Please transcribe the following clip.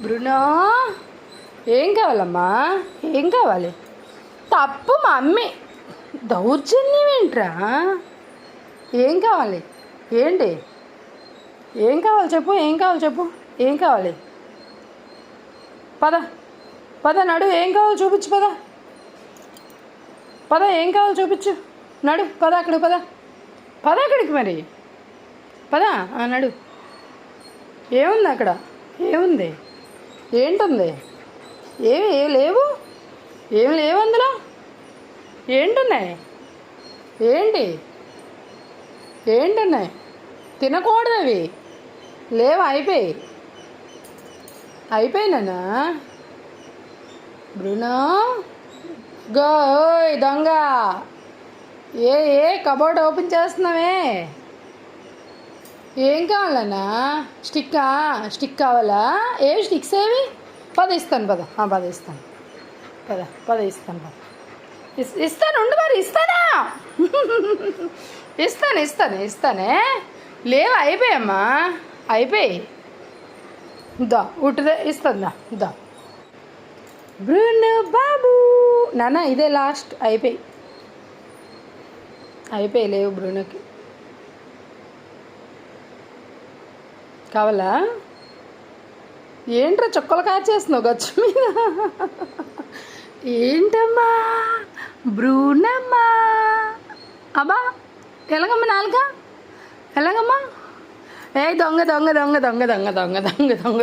Bruno ఏం కావాలమ్మా? ఏం కావాలి? తప్పు మమ్మీ దౌర్జన్యం ఏంట్రా? ఏం కావాలి? ఏంటి? ఏం కావాలి చెప్పు ఏం కావాలి చెప్పు? ఏం కావాలి? పద. పద నడు ఏం కావాలి చూపించు పద. పద ఏం కావాలి చూపించు. నడు పద అక్కడికి పద. పద అక్కడికి మరి. పద నడు. ఏముంది అక్కడ? ఏముంది? ఏంటుంది? ఏమి లేవు? ఏమి లేవు అందులో? ఏంటున్నాయి? ఏంటి? ఏంటున్నాయి? తినకూడదు అవి లేవు? అయిపోయి. అయిపోయినానా బ్రునో? గో దొంగ! ఏ ఏ కబోర్డ్ ఓపెన్ చేస్తున్నావే? ఏం కావాలన్నా? స్టిక్కా? స్టిక్ కావాలా? ఏ స్టిక్స్ ఏవి? పద ఇస్తాను పద. పద ఇస్తాను. పద పద ఇస్తాను పద. ఇస్తాను ఉండు మరి ఇస్తానా? ఇస్తాను ఇస్తాను ఇస్తానే లేవు అయిపోయమ్మా. అయిపోయి. దా ఉట్టుదే ఇస్తాను దా బృన్ బాబు నాన్న ఇదే లాస్ట్. అయిపోయి. అయిపోయి లేవు బ్రూనోకి కావాలా? ఏంట్రా చుక్కలు కాచేస్తున్నావు గచ్చు మీద? ఏంటమ్మా? బ్రూనమ్మా అబ్బా ఎలాగమ్మా నాలుగా ఎలాగమ్మా? ఏ దొంగ దొంగ దొంగ దొంగ దొంగ దొంగ దొంగ దొంగ.